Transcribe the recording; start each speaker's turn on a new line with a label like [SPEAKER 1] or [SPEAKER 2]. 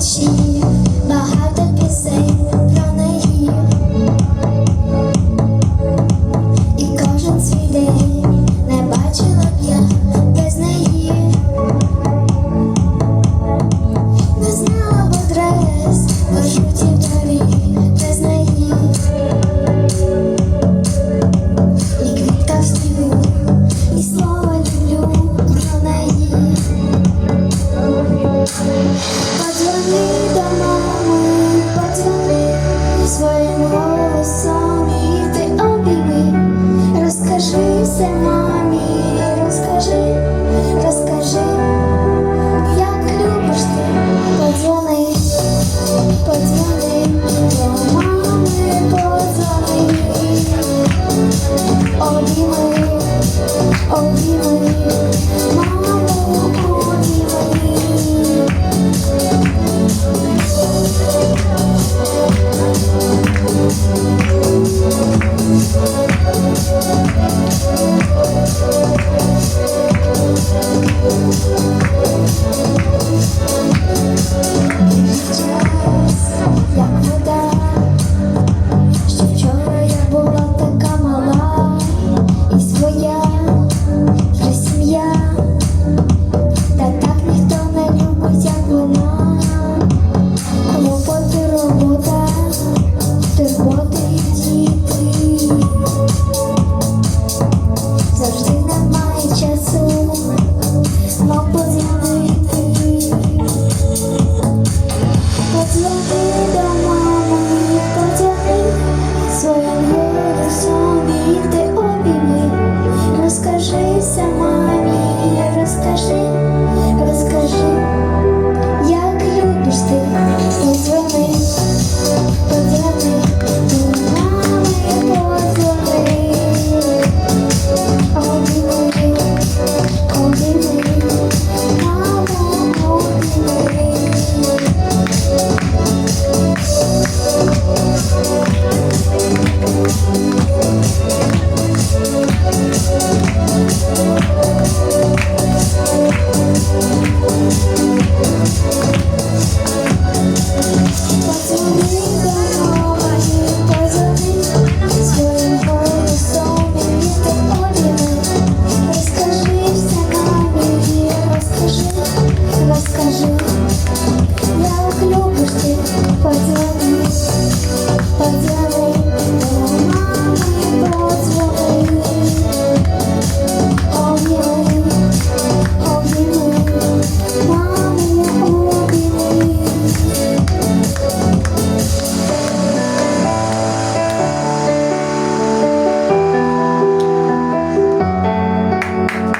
[SPEAKER 1] 情。Розкажи розкажи, як любиш ти, подзвони, подзвони, до мами подзвони, обійми, обійми, маму. Thank you. Christ.